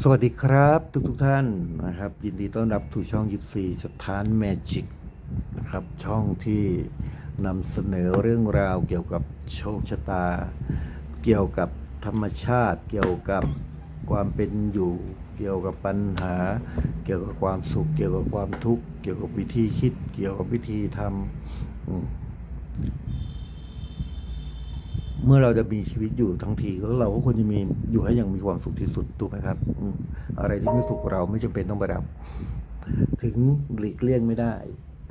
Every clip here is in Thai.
สวัสดีครับทุกทุกท่านนะครับ ยินดีต้อนรับสู่ช่องยิปซีสถานแมจิกนะครับ ช่องที่นำเสนอเรื่องราวเกี่ยวกับโชคชะตา เกี่ยวกับธรรมชาติ เกี่ยวกับความเป็นอยู่ เกี่ยวกับปัญหา เกี่ยวกับความสุข เกี่ยวกับความทุกข์ เกี่ยวกับวิธีคิด เกี่ยวกับวิธีทำ เมื่อเราจะมีชีวิตอยู่ทั้งทีก็เราก็ควรจะมีอยู่ให้อย่างมีความสุขที่สุดถูกไหมครับอะไรที่ไม่สุขเราไม่จำเป็นต้องไปรับ ถึงหลีกเลี่ยงไม่ได้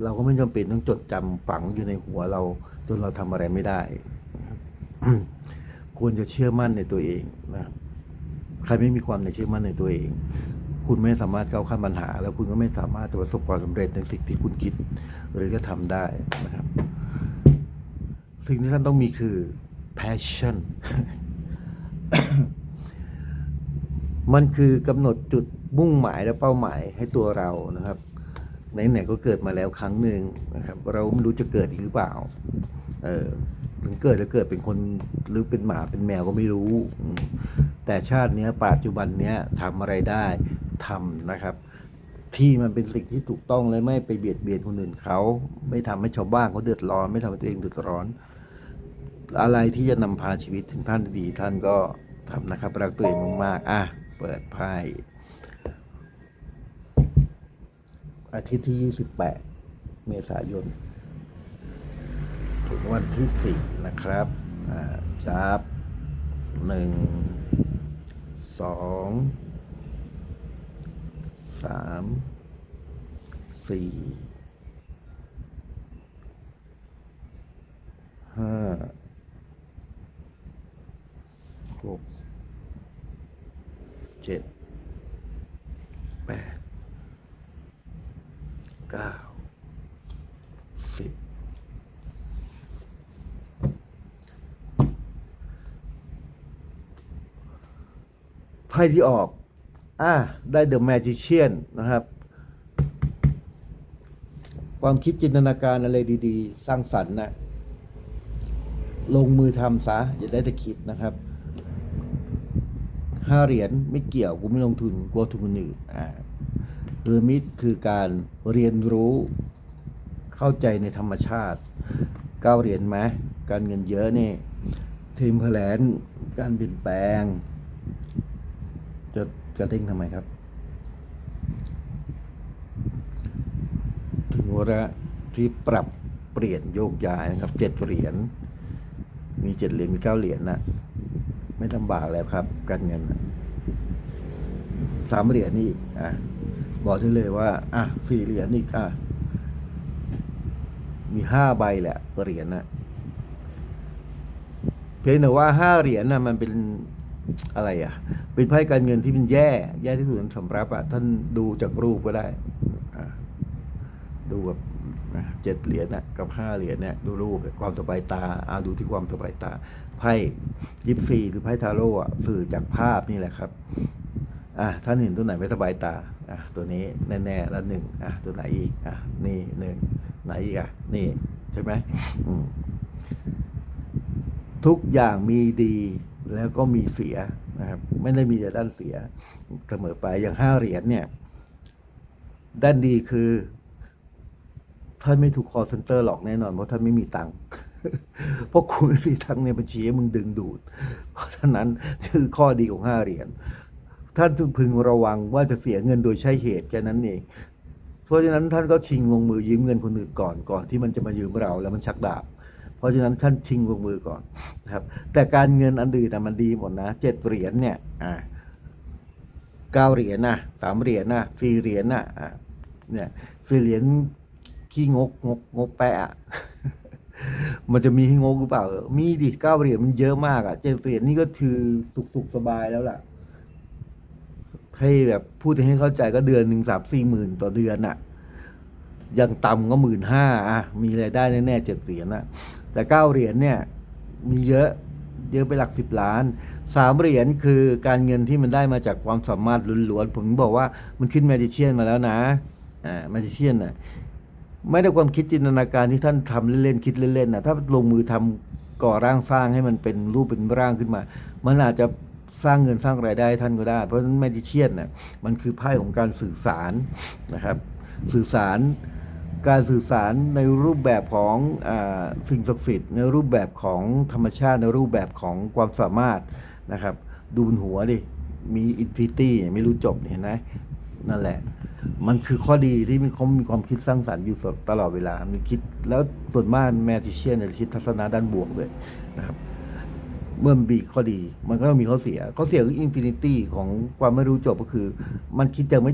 เราก็ไม่จำเป็นต้องจดจำฝังอยู่ในหัวเรา จนเราทำอะไรไม่ได้ ควรจะเชื่อมั่นในตัวเองนะครับใครไม่มีความในเชื่อมั่นในตัวเอง คุณไม่สามารถก้าวข้ามปัญหา แล้วคุณก็ไม่สามารถจะประสบความสำเร็จในสิ่งที่คุณคิด หรือจะทำได้นะครับ สิ่งที่ท่านต้องมีคือ passion มันคือกำหนดจุดมุ่งหมายและเป้าหมายให้ตัวเรานะครับไหนๆก็เกิดมาแล้วครั้งหนึ่งนะครับ เราไม่รู้จะเกิดอีกหรือเปล่า เออถึงเกิดแล้วเกิดเป็นคนหรือเป็นหมาเป็นแมวก็ไม่รู้ แต่ชาติเนี้ยปัจจุบันเนี้ยทำอะไรได้ทำนะครับ ที่มันเป็นสิ่งที่ถูกต้องและไม่ไปเบียดเบียนคนอื่นเขา ไม่ทำให้ชาวบ้านเขาเดือดร้อน ไม่ทำให้ตัวเองเดือดร้อน อะไรที่จะนำพาชีวิตถึงท่านดีท่านก็ทำนะครับรักตัวเองมากๆอะเปิดไพ่อาทิตย์ที่ 28 เมษายน ถึงวันที่ 4 นะครับอ่าจับหนึ่งสองสามสี่ หกเจ็ดแปดเก้าสิบไพ่ที่ออก อ่า ได้ The Magician นะครับ ความคิดจินตนาการอะไรดี ๆ สร้างสรรค์นะ ลงมือทำซะอย่าได้แต่คิดนะครับ ห้าเหรียญไม่เกี่ยวกูไม่ลงทุนกลัวทุนคนอื่นอ่าเรือมิดคือการเรียนรู้เข้าใจในธรรมชาติเก้าเหรียญไหมการเงินเยอะนี่ทีมแผลนการเปลี่ยนแปลง จะจะเด้งทำไมครับ ถึงวลาที่ปรับเปลี่ยนโยกย้ายนะครับเจ็ดเหรียญมีเจ็ดเหรียญมีเก้าเหรียญนะ ไม่ลำบากแล้วครับ การเงินสามเหรียญนี่อะบอกได้เลยว่า อะสี่เหรียญอีกอะมีห้าใบแหละเหรียญนะเพียงแต่ว่าห้าเหรียญนะมันเป็นอะไรอะ เป็นไพ่การเงินที่มันแย่ แย่ที่สุดสำหรับอะท่านดูจากรูปก็ได้ดูแบบ นะเจ็ดเหรียญนะกับห้าเหรียญเนี่ยดูรูปความสบายตาอาดูที่ความสบายตา ไพ่ยิปซีหรือไพ่ทาโร่สื่อจากภาพนี่แหละครับอะท่านเห็นตัวไหนไม่สบายตาอะตัวนี้แน่ๆแล้วหนึ่งอะตัวไหนอีกอะนี่หนึ่งไหนอีกอะนี่ใช่ไหมมทุกอย่างมีดีแล้วก็มีเสียนะครับ ไม่ได้มีแต่ด้านเสียเสมอไปอย่างห้าเหรียญเนี่ย ด้านดีคือ ท่านไม่ถูกคอเซ็นเตอร์หลอกแน่นอนเพราะท่านไม่มีตังค์เพราะคุณไม่มีตังค์ในบัญชีให้มึงดึงดูด เพราะฉะนั้นคือข้อดีของห้าเหรียญท่านพึงระวังว่าจะเสียเงินโดยใช่เหตุแค่นั้นเองเพราะฉะนั้นท่านก็ชิงลงมือยืมเงินคนอื่นก่อนก่อนที่มันจะมายืมเราแล้วมันชักดาบเพราะฉะนั้นท่านชิงลงมือก่อนนะครับ แต่การเงินอันอื่นนะมันดีหมดนะเจ็ดเหรียญเนี่ยอ่าเก้าเหรียญนะสามเหรียญนะสี่เหรียญนะอ่าเนี่ยสี่เหรียญ ขี้งกงกงกแปะมันจะมีให้งกหรือเปล่า มีดิเก้าเหรียญมันเยอะมากอะเจ็ดเหรียญนี่ก็คือสุกสุกสบายแล้วล่ะให้แบบพูดให้เข้าใจก็เดือนหนึ่งสามสี่หมื่นต่อเดือนน่ะอย่างต่ำก็หมื่นห้าอะมีรายได้แน่ๆเจ็ดเหรียญนะแต่เก้าเหรียญเนี่ย มีเยอะเยอะไปหลักสิบล้านสามเหรียญคือการเงินที่มันได้มาจากความสามารถล้วนๆผมบอกว่ามันขึ้นแมจิเชียนมาแล้วนะอ่าแมจิเชียนน่ะ ไม่ได้ความคิดจินตนาการที่ท่านทำเล่นๆคิดเล่นๆนะถ้าลงมือทำก่อร่างสร้างให้มันเป็นรูปเป็นร่างขึ้นมา มันอาจจะสร้างเงินสร้างรายได้ท่านก็ได้ เพราะฉะนั้นแมจิเชียนเนี่ยมันคือไพ่ของการสื่อสารนะครับ สื่อสารการสื่อสารในรูปแบบของอสิ่งศักดิ์สิทธิ์ในรูปแบบของธรรมชาติในรูปแบบของความสามารถนะครับ ดูบนหัวดิมีอินฟิตี้ไม่รู้จบเห็นไหม นั่นแหละ มันคือข้อดีที่มีเขามีความคิดสร้างสรรค์อยู่สดตลอดเวลา มีคิดแล้วส่วนมากแมจิเชียนเนี่ยคิดทัศนะด้านบวกเลยนะครับ เมื่อมีข้อดี มันก็ต้องมีข้อเสีย ข้อเสียคืออินฟินิตี้ของความไม่รู้จบก็คือ มันคิดยังไม่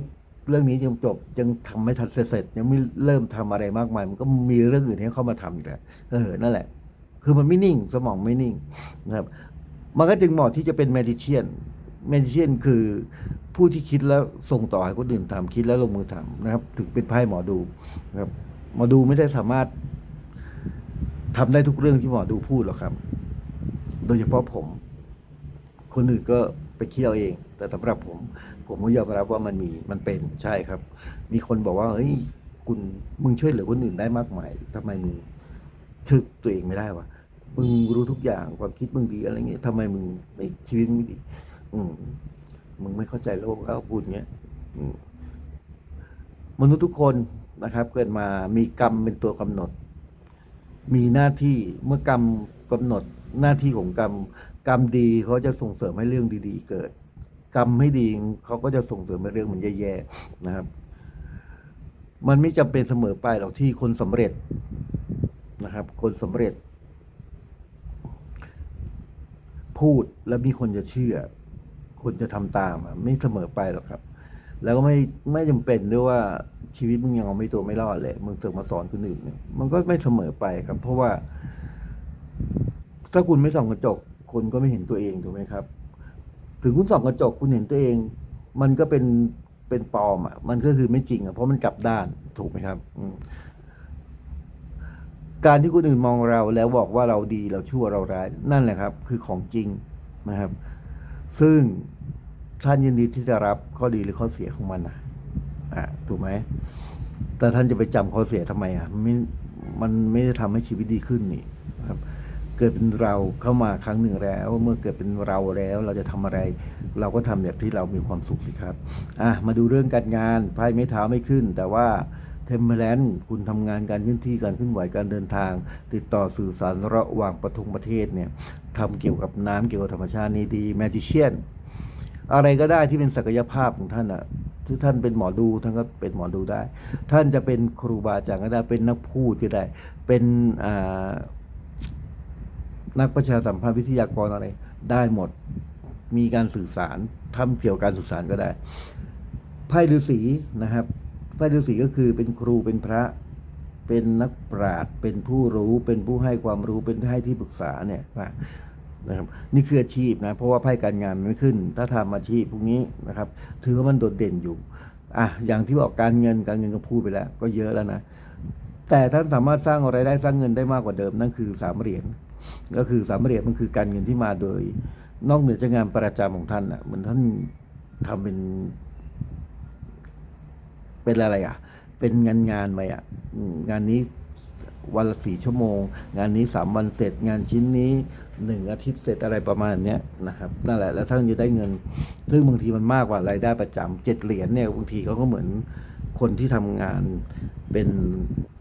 เรื่องนี้ยังจบยังทำไม่ทันเสร็จ ยังไม่เริ่มทำอะไรมากมาย มันก็มีเรื่องอื่นให้เข้ามาทำอีกแหละเออนั่นแหละ คือมันไม่นิ่งสมองไม่นิ่งนะครับ มันก็จึงเหมาะที่จะเป็นแมจิเชียนแมจิเชียนคือ ผู้ที่คิดแล้วส่งต่อให้คนอื่นทำคิดแล้วลงมือทำนะครับ ถึงเป็นไพ่หมอดูนะครับหมอดูไม่ได้สามารถทำได้ทุกเรื่องที่หมอดูพูดหรอกครับ โดยเฉพาะผม คนอื่นก็ไปคิดเอาเอง แต่สำหรับผม ผมก็ยอมรับว่ามันมีมันเป็นใช่ครับ มีคนบอกว่าเฮ้ยคุณมึงช่วยเหลือคนอื่นได้มากมายทำไมมึงถึกตัวเองไม่ได้วะมึงรู้ทุกอย่างความคิดมึงดีอะไรเงี้ยทำไมมึงในชีวิตมึงดี อืม มึงไม่เข้าใจโลกแล้วพูดเงี้ยมนุษย์ทุกคนนะครับ เกิดมามีกรรมเป็นตัวกำหนด มีหน้าที่เมื่อกรรมกำหนดหน้าที่ของกรรม กรรมดีเขาจะส่งเสริมให้เรื่องดี ๆ เกิด กรรมไม่ดีเขาก็จะส่งเสริมให้เรื่องมันแย่ๆนะครับ มันไม่จำเป็นเสมอไปหรอกที่คนสำเร็จนะครับ คนสำเร็จ พูดแล้วมีคนจะเชื่อ คนจะทำตามไม่เสมอไปหรอกครับ แล้วก็ไม่ไม่จำเป็นด้วยว่าชีวิตมึงยังเอาไม่ตัวไม่รอดเลยมึงเสือกมาสอนคนอื่นเนี่ยมันก็ไม่เสมอไปครับ เพราะว่า ถ้าคุณไม่ส่องกระจก คนก็ไม่เห็นตัวเองถูกไหมครับ ถึงคุณส่องกระจกคุณเห็นตัวเอง มันก็เป็นเป็นปลอมอะ มันก็คือไม่จริงอะเพราะมันกลับด้านถูกไหมครับ อืการที่คนอื่นมองเราแล้วบอกว่าเราดีเราชั่วเราร้าย นั่นแหละครับ คือของจริงนะครับ ซึ่งท่านยินดีที่จะรับข้อดีหรือข้อเสียของมันนะอะถูกไหม แต่ท่านจะไปจำข้อเสียทำไมอะมันไม่มันไม่ได้ทำให้ชีวิตดีขึ้นนี่ครับเกิดเป็นเราเข้ามาครั้งหนึ่งแล้ว เมื่อเกิดเป็นเราแล้ว เราจะทำอะไร เราก็ทำแบบที่เรามีความสุขสิครับอะมาดูเรื่องการงานไพ่ไม่เท้าไม่ขึ้น แต่ว่าเทมเ r ลนคุณทำงานการเคลื่อนที่การเคลื่อนไหวการเดินทาง ติดต่อสื่อสารระหว่างประทงประเทศเนี่ย ทำเกี่ยวกับน้ำเกี่ยวกับธรรมชาตินี่ดีแมจิเชียนอะไรก็ได้ที่เป็นศักยภาพของท่านอะที่ท่านเป็นหมอดูท่านก็เป็นหมอดูได้ ท่านจะเป็นครูบาอาจารย์ก็ได้เป็นนักพูดก็ได้ เป็นนักประชาสัมพันธ์วิทยากรอะไรได้หมดมีการสื่อสารทำเกี่ยวกับการสื่อสารก็ได้ไพ่ฤาษีนะครับไพ่ฤาษีก็คือเป็นครูเป็นพระ เป็นนักปราชญ์เป็นผู้รู้เป็นผู้ให้ความรู้เป็นให้ที่ปรึกษาเนี่ยว่านะครับนี่คืออาชีพนะเพราะว่าไพ่การงานมันไม่ขึ้น ถ้าทำอาชีพพวกนี้นะครับถือว่ามันโดดเด่นอยู่อะอย่างที่บอกการเงินการเงินก็พูดไปแล้ว ก็เยอะแล้วนะแต่ท่านสามารถสร้างอะไรได้สร้างเงินได้มากกว่าเดิมนั่นคือสามเหรียญก็คือสามเหรียญมันคือการเงินที่มาโดย นอกเหนือจากงานประจำของท่านอะเหมือนท่านทำเป็น เป็นอะไรอะ เป็นงานงานไปอะงานนี้วันละสี่ชั่วโมง งานนี้สามวันเสร็จงานชิ้นนี้หนึ่งอาทิตย์เสร็จอะไรประมาณเนี้ยนะครับนั่นแหละแล้วท่านจะได้เงิน ซึ่งบางทีมันมากกว่ารายได้ประจำเจ็ดเหรียญเนี่ยบางทีเขาก็เหมือนคนที่ทำงานเป็น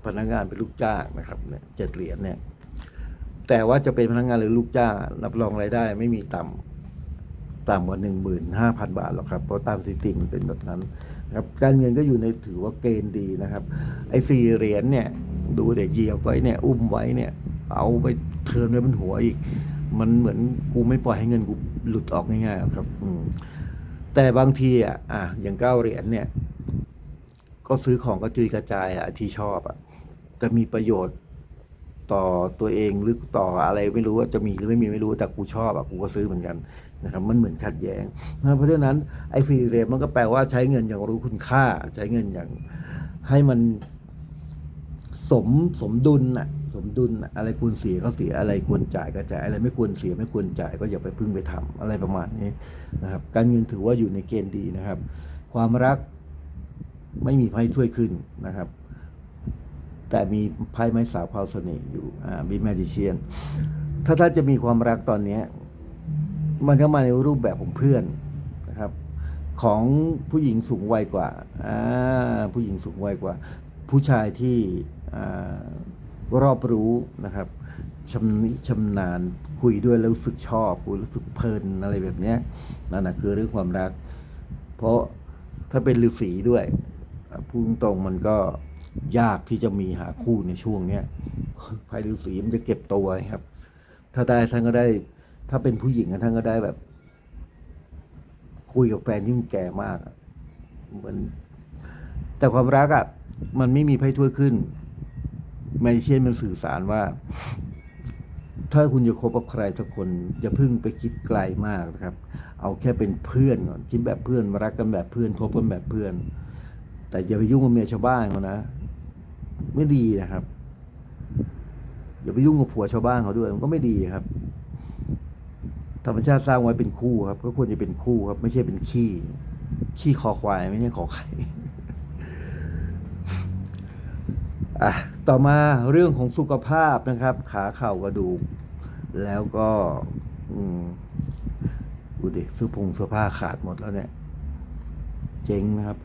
พนักงานเป็นลูกจ้างนะครับเนี่ยเจ็ดเหรียญเนี่ย แต่ว่าจะเป็นพนักงานหรือลูกจ้างรับรองรายได้ ไม่มีต่ำต่ำกว่าหนึ่งหมื่นห้าพันบาทหรอกครับเพราะตามสถิติมันเป็นแบบนั้น ครับการเงินก็อยู่ในถือว่าเกณฑ์ดีนะครับ ไอ้สี่เหรียญเนี่ย ดูเด็กเหยียบไว้เนี่ย อุ้มไว้เนี่ย เอาไปเทิร์นไว้บนหัวอีก มันเหมือนกูไม่ปล่อยให้เงินกูหลุดออกง่ายๆครับอืมแต่บางทีอะอะอย่างเก้าเหรียญเนี่ย ก็ซื้อของกระจุยกระจายอะที่ชอบอะจะมีประโยชน์ ต่อตัวเองหรือต่ออะไรไม่รู้ว่าจะมีหรือไม่มีไม่รู้แต่กูชอบอะกูก็ซื้อเหมือนกันนะครับมันเหมือนขัดแย้งเพราะฉะนั้นไอ้ฟรีเรทมันก็แปลว่าใช้เงินอย่างรู้คุณค่า ใช้เงินอย่างให้มันสมสมดุลน่ะสมดุลน่ะอะไรควรเสียก็เสียอะไรควรจ่ายก็จ่ายอะไรไม่ควรเสียไม่ควรจ่ายก็อย่าไปพึ่งไปทำอะไรประมาณนี้นะครับ การเงินถือว่าอยู่ในเกณฑ์ดีนะครับ ความรักไม่มีไพ่ถ้วยขึ้นนะครับ แต่มีไพ่ไม้สาวพาวเสน่ห์อยู่อ่ามีแมจิเชียนถ้าท่านจะมีความรักตอนนี้มันก็มาในรูปแบบของเพื่อนนะครับ ของผู้หญิงสูงวัยกว่าผู้หญิงสูงวัยกว่า ผู้ชายที่รอบรู้นะครับชำนิชำนาญคุยด้วยแล้วรู้สึกชอบรู้สึกเพลินอะไรแบบนี้นั่นนะคือเรื่องความรัก เพราะถ้าเป็นฤาษีด้วยพูดตรงมันก็ ยากที่จะมีหาคู่ในช่วงเนี้ยภายฤาษีมันจะเก็บตัวครับ ถ้าได้ท่านก็ได้ ถ้าเป็นผู้หญิงอะท่านก็ได้แบบ คุยกับแฟนที่มันแก่มากเหมือนแต่ความรักอะมันไม่มีไพ่ถ้วยขึ้นไม่เช่นมันสื่อสารว่า ถ้าคุณจะคบกับใครสักคนอย่าพิ่งไปคิดไกลมากนะครับ เอาแค่เป็นเพื่อนก่อนคิดแบบเพื่อนรักกันแบบเพื่อนคบกันแบบเพื่อน แต่อย่าไปยุ่งกับเมียชาวบ้านเขานะ ไม่ดีนะครับ อย่าไปยุ่งกับผัวชาวบ้านเขาด้วย มันก็ไม่ดีครับ ธรรมชาติสร้างไว้เป็นคู่ครับ ก็ควรจะเป็นคู่ครับ ไม่ใช่เป็นขี้ขี้คอควายไม่ใช่ขอไข่อะต่อมาเรื่องของสุขภาพนะครับ ขาเข่ากระดูก แล้วก็อืมดูดิเสื้อผงเสื้อผ้าขาดหมดแล้วเนี่ย เจ๊งนะครับ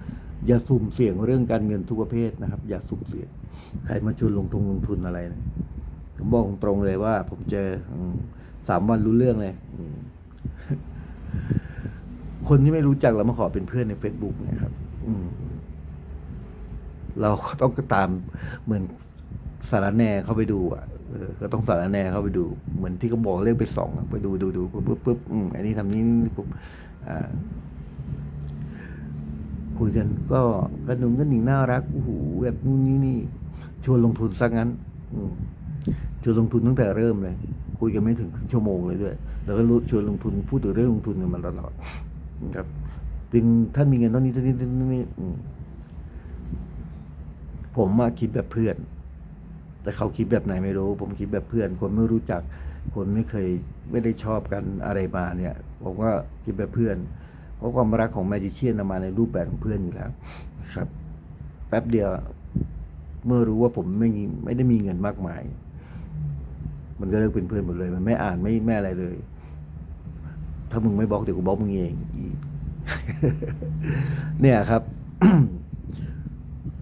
อย่าสุ่มเสี่ยงเรื่องการเงินทุกประเภทนะครับ อย่าสุ่มเสี่ยง ใครมาชวนลงทุนลงทุนอะไรนะผมบอกตรงเลยว่า ผมเจอสามวันรู้เรื่องเลยคนที่ไม่รู้จักเรามาขอเป็นเพื่อนใน Facebook เนี่ยครับ อืม เราก็ต้องตามเหมือนสารแหนเข้าไปดู อะเออก็ต้องสารแหนเข้าไปดู เหมือนที่เขาบอกเรียกไปส่องไปดูดูดูปุ๊บปุ๊บอืมอันนี้ทำนี้ปุ๊บอ่าคุยกันก็กระหนุ่งกระหนิงน่ารักโอ้โหแบบนู่นนี่นี่ ชวนลงทุนซะงั้นอืมชวนลงทุนตั้งแต่เริ่มเลย คุยกันไม่ถึงครึ่งชั่วโมงเลยด้วย แล้วก็รู้ชวนลงทุนพูดถึงเรื่องลงทุนกันมาตลอดนะครับจึงท่านมีเงินเท่านี้เท่านี้เท่านี้อืมผมมาคิดแบบเพื่อน แต่เขาคิดแบบไหนไม่รู้ ผมคิดแบบเพื่อน คนไม่รู้จัก คนไม่เคยไม่ได้ชอบกันอะไรมาเนี่ยผมก็คิดแบบเพื่อน เพราะความรักของแมจิเชียนมาในรูปแบบของเพื่อนอยู่แล้วครับ แป๊บเดียว เมื่อรู้ว่าผมไม่มีไม่ได้มีเงินมากมาย มันก็เลิกเป็นเพื่อนหมดเลย มันไม่อ่านไม่แม่อะไรเลย ถ้ามึงไม่บล็อกเดี๋ยวกูบล็อกมึงเองอีเนี่ยครับ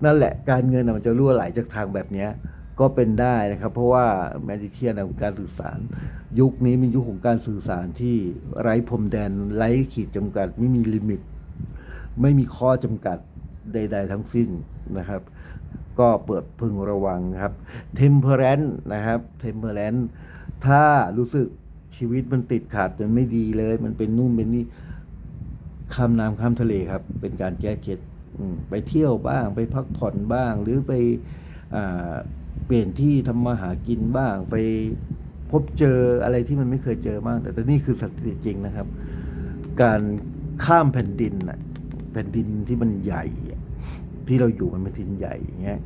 นั่นแหละการเงินมันจะรั่วไหลจากทางแบบเนี้ย ก็เป็นได้นะครับ เพราะว่าแมดิเชียนการสื่อสาร ยุคนี้เป็นยุคของการสื่อสารที่ไร้พรมแดนไร้ขีดจำกัด ไม่มีลิมิต ไม่มีข้อจำกัดใด ๆ ทั้งสิ้นนะครับ ก็เปิดพึงระวังครับ temperance นะครับ temperance ถ้ารู้สึกชีวิตมันติดขัดมันไม่ดีเลย มันเป็นนู่นเป็นนี่ข้ามน้ำข้ามทะเลครับ เป็นการแก้เคล็ดไปเที่ยวบ้าง ไปพักผ่อนบ้าง หรือไปอเปลี่ยนที่ทำมาหากินบ้าง ไปพบเจออะไรที่มันไม่เคยเจอบ้าง แต่แต่นี่คือสถิติจริงนะครับ การข้ามแผ่นดินนะแผ่นดินที่มันใหญ่ ที่เราอยู่มันเป็นดินใหญ่อย่างเงี้ย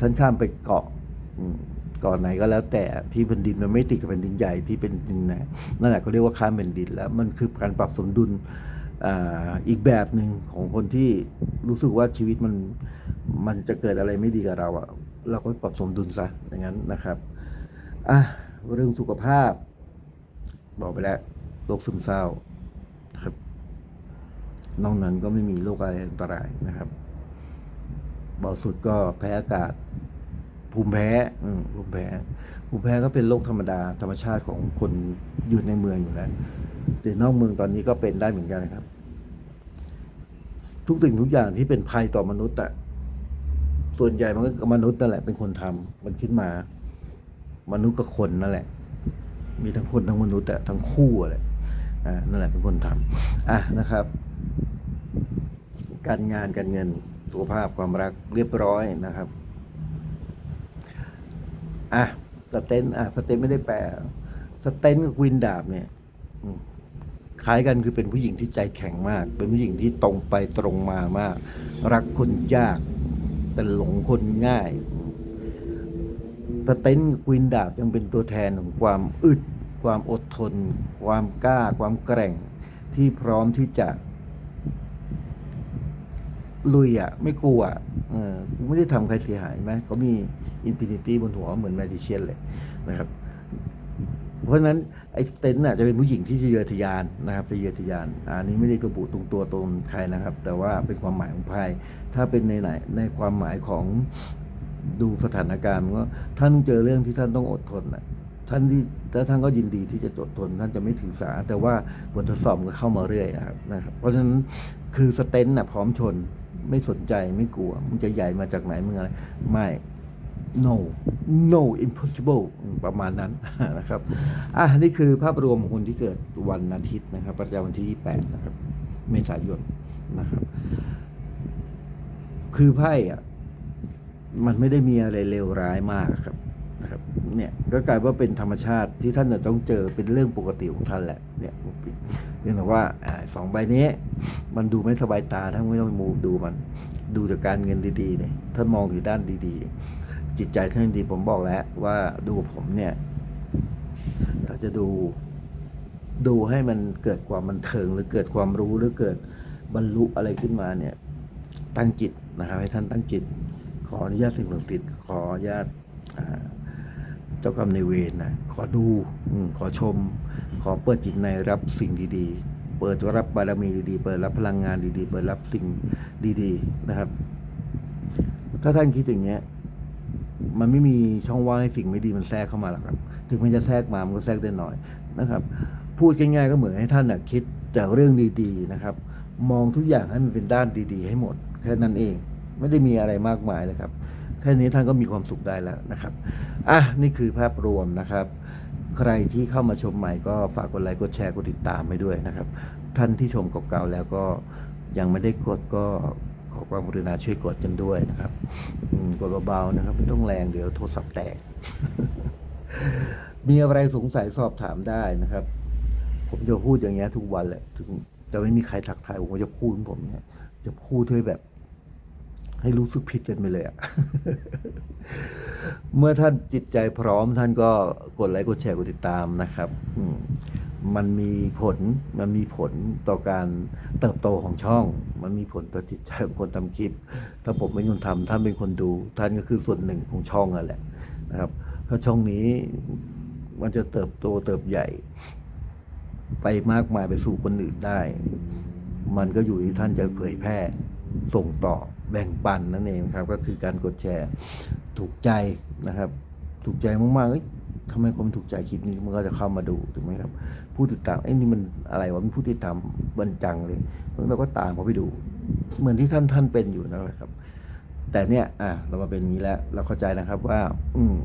ท่านข้ามไปเกาะอืมเกาะไหนก็แล้วแต่ที่แผ่นดินมันไม่ติดกับแผ่นดินใหญ่ที่เป็นดินนะนั่นแหละเขาเรียกว่าข้ามแผ่นดินแล้วมันคือการปรับสมดุลอ,อีกแบบหนึ่งของคนที่รู้สึกว่าชีวิตมันมันจะเกิดอะไรไม่ดีกับเราอะเราก็ปรับสมดุลซะอย่างนั้นนะครับอะเรื่องสุขภาพ บอกไปแล้วโรคซึมเศร้าครับนอกนั้นก็ไม่มีโรคอะไรอันตรายนะครับ เบาสุดก็แพ้อากาศ ภูมิแพ้ภูมิแพ้ ภูมิแพ้ก็เป็นโรคธรรมดาธรรมชาติของคนอยู่ในเมืองอยู่แล้วแต่นอกเมืองตอนนี้ก็เป็นได้เหมือนกันนะครับ ทุกสิ่งทุกอย่างที่เป็นภัยต่อมนุษย์อะส่วนใหญ่มันก็มนุษย์นั่นแหละเป็นคนทำมันขึ้นมา มนุษย์กับคนนั่นแหละ มีทั้งคนทั้งมนุษย์อะทั้งคู่อะแหละอ่านั่นแหละเป็นคนทำอะนะครับ การงานการเงิน สุขภาพความรักเรียบร้อยนะครับ อะสเตนอะสเตนไม่ได้แปลสเตนกับควินดาบเนี่ยคล้ายกันคือเป็นผู้หญิงที่ใจแข็งมาก เป็นผู้หญิงที่ตรงไปตรงมามาก รักคนยาก แต่หลงคนง่ายสเตนควินดาบยังเป็นตัวแทนของความอึด ความอดทน ความกล้า ความแกร่งที่พร้อมที่จะ ลุยอะ ไม่กลัวอะเออกูไม่ได้ทำใครเสียหายไหมเขามีอินฟินิตี้บนหัวเหมือนแมจิเชียนเลยนะครับ เพราะฉะนั้นไอ้สเตนต์น่ะจะเป็นผู้หญิงที่ทะเยอทะยานนะครับทะเยอทะยาน อันนี้ไม่ได้ระบุตรงตัวตนใครนะครับ แต่ว่าเป็นความหมายของไพ่ถ้าเป็นในไหนในความหมายของดูสถานการณ์มันก็ท่านเจอเรื่องที่ท่านต้องอดทนนะท่านที่แล้วท่านก็ยินดีที่จะอดทนท่านจะไม่ถือสา แต่ว่าบททดสอบก็เข้ามาเรื่อยนะครับนะครับ เพราะฉะนั้นคือสเตนน่ะพร้อมชน ไม่สนใจไม่กลัว มึงจะใหญ่มาจากไหนมึงอะไร ไม่ no no impossible ประมาณนั้นนะครับ อะ นี่คือภาพรวมของคนที่เกิดวันอาทิตย์นะครับ ประจำวันที่ 28 นะครับ เมษายนนะครับ คือไพ่อะ มันไม่ได้มีอะไรเลวร้ายมากครับ นะครับเนี่ยก็กลายว่าเป็นธรรมชาติที่ท่านจะต้องเจอเป็นเรื่องปกติของท่านแหละเนี่ยเพียงแต่ว่าอสองใบนี้ มันดูไม่สบายตาท่านไม่ต้องมูดูมัน ดูจากการเงินดีๆเนี่ยท่านมองอยู่ด้านดีๆ จิตใจท่านดีผมบอกแล้วว่าดูผมเนี่ยถ้าจะดูดูให้มันเกิดความบันเทิงหรือเกิดความรู้หรือเกิดบรรลุอะไรขึ้นมาเนี่ย ตั้งจิตนะครับ ให้ท่านตั้งจิต ขออนุญาตสิ่งศักดิ์สิทธิ์ขออนุญาตอ่า เจ้ากรรมในายเวรนะขอดูอมขอชม ขอเปิดจิตในรับสิ่งดีๆ เปิดรับบารมีดีๆ เปิดรับพลังงานดีๆ เปิดรับสิ่งดีๆนะครับ ถ้าท่านคิดอย่างเงี้ยมันไม่มีช่องว่างให้สิ่งไม่ดีมันแทรกเข้ามาหรอกครับ ถึงมันจะแทรกมามันก็แทรกได้น้อยนะครับ พูดง่ายๆก็เหมือนให้ท่านน่ะคิดแต่เรื่องดีๆนะครับ มองทุกอย่างให้มันเป็นด้านดี ๆ ให้หมดแค่นั้นเอง ไม่ได้มีอะไรมากมายเลยครับ แค่นี้ท่านก็มีความสุขได้แล้วนะครับอะนี่คือภาพรวมนะครับ ใครที่เข้ามาชมใหม่ก็ฝากกดไลค์กดแชร์กดติดตามไปด้วยนะครับ ท่านที่ชมเก่าๆแล้วก็ยังไม่ได้กดก็ขอความกรุณาช่วยกดกันด้วยนะครับกดเบาๆนะครับไม่ต้องแรงเดี๋ยวโทรศัพท์แตก มีอะไรสงสัยสอบถามได้นะครับ ผมจะพูดอย่างเงี้ยทุกวันแหละถึงจะไม่มีใครทักทายผมก็จะพูดผมเนี่ยจะพูดด้วยแบบ ให้รู้สึกผิดกันไปเลยอะเมื่อท่านจิตใจพร้อมท่านก็กดไลค์กดแชร์กดติดตามนะครับมมันมีผลมันมีผลต่อการเติบโตของช่อง มันมีผลต่อจิตใจของคนทำคลิป ถ้าผมเป็นคนทำท่านเป็นคนดู ท่านก็คือส่วนหนึ่งของช่องนั่นแหละนะครับถ้าช่องนี้มันจะเติบโตเติบใหญ่ ไปมากมายไปสู่คนอื่นได้ มันก็อยู่ที่ท่านจะเผยแพร่ส่งต่อ แบ่งปันนั่นเองครับ ก็คือการกดแชร์ถูกใจนะครับ ถูกใจมากๆเอ้ยทำไมคนถูกใจคลิปนี้มันก็จะเข้ามาดูถูกไหมครับผู้ติดตามไอ้ยนี่มันอะไรวะมันผู้ติดตามบันจังเลยเราก็ตามเขาไปดู เหมือนที่ท่านท่านเป็นอยู่นะครับ แต่เนี่ยอะเรามาเป็นนี้แล้วเราเข้าใจนะครับว่า อืม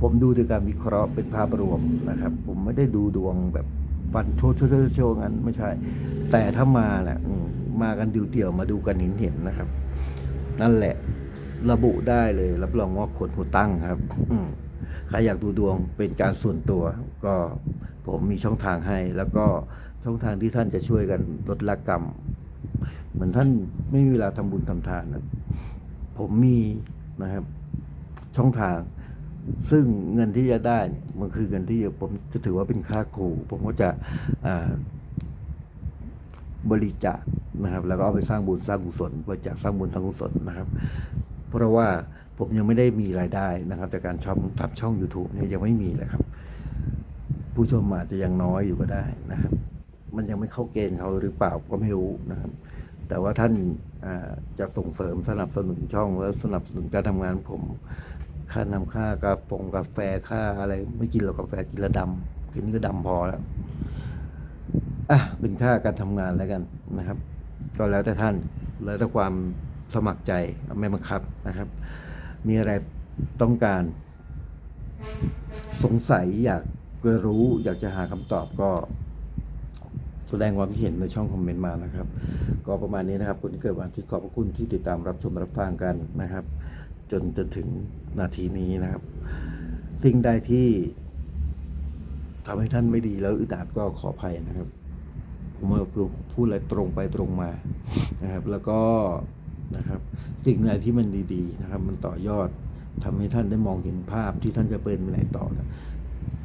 ผมดูด้วยการวิเคราะห์เป็นภาพรวมนะครับ ผมไม่ได้ดูดวงแบบฟันโชว์โชว์โชว์งั้นไม่ใช่ แต่ถ้ามาแหละ มากันเดี่ยวๆมาดูกันเห็นเห็นๆนะครับ นั่นแหละระบุได้เลยรับรองว่าคนหูตั้งครับใครอยากดูดวงเป็นการส่วนตัว ก็ผมมีช่องทางให้ แล้วก็ช่องทางที่ท่านจะช่วยกันลดละกรรม เหมือนท่านไม่มีเวลาทำบุญทำทานนะผมมีนะครับ ช่องทาง ซึ่งเงินที่จะได้เนี่ยมันคือเงินที่ผมจะถือว่าเป็นค่าครูผมก็จะ บริจาคนะครับ แล้วก็เอาไปสร้างบุญสร้างกุศลบริจาคสร้างบุญสร้างกุศลนะครับ เพราะว่าผมยังไม่ได้มีรายได้นะครับจากการช่องทำช่อง YouTube เนี่ยยังไม่มีเลยครับ ผู้ชมอาจจะยังน้อยอยู่ก็ได้นะครับ มันยังไม่เข้าเกณฑ์เขาหรือเปล่าก็ไม่รู้นะครับ แต่ว่าท่านจะส่งเสริมสนับสนุนช่องและสนับสนุนการทำงานผมค่านำค่ากาปงกาแฟค่าอะไร ไม่กินหรอกกาแฟกินละดำกินนี่ก็ดำพอแล้ว อะเป็นค่าการทำงานแล้วกันนะครับ ก็แล้วแต่ท่านแล้วแต่ความสมัครใจไม่บังคับนะครับ มีอะไรต้องการสงสัยอยากรู้ อยากจะหาคำตอบก็แสดงความคิดเห็นในช่องคอมเมนต์มานะครับ ก็ประมาณนี้นะครับคนที่เกิดวันที่ขอบพระคุณที่ติดตามรับชมรับฟังกันนะครับ จนจนถึงนาทีนี้นะครับ สิ่งใดที่ทำให้ท่านไม่ดีแล้วอึดอัดก็ขออภัยนะครับ ผมว่าพูดอะไรตรงไปตรงมานะครับ แล้วก็นะครับสิ่งไหนที่มันดี ๆ นะครับ มันต่อยอดทำให้ท่านได้มองเห็นภาพที่ท่านจะเป็นไปไหนต่อนะ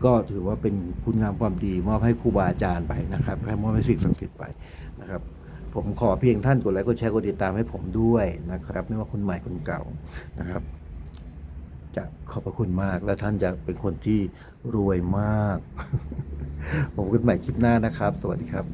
ก็ถือว่าเป็นคุณงามความดีมอบให้ครูบาอาจารย์ไปนะครับให้มอบให้สิ่งศักดิ์สิทธิ์ไปนะครับ ผมขอเพียงท่านกดไลค์กดแชร์กดติดตามให้ผมด้วยนะครับ ไม่ว่าคนใหม่คนเก่านะครับ จะขอบพระคุณมากและท่านจะเป็นคนที่รวยมาก ผมกันใหม่คลิปหน้านะครับ สวัสดีครับ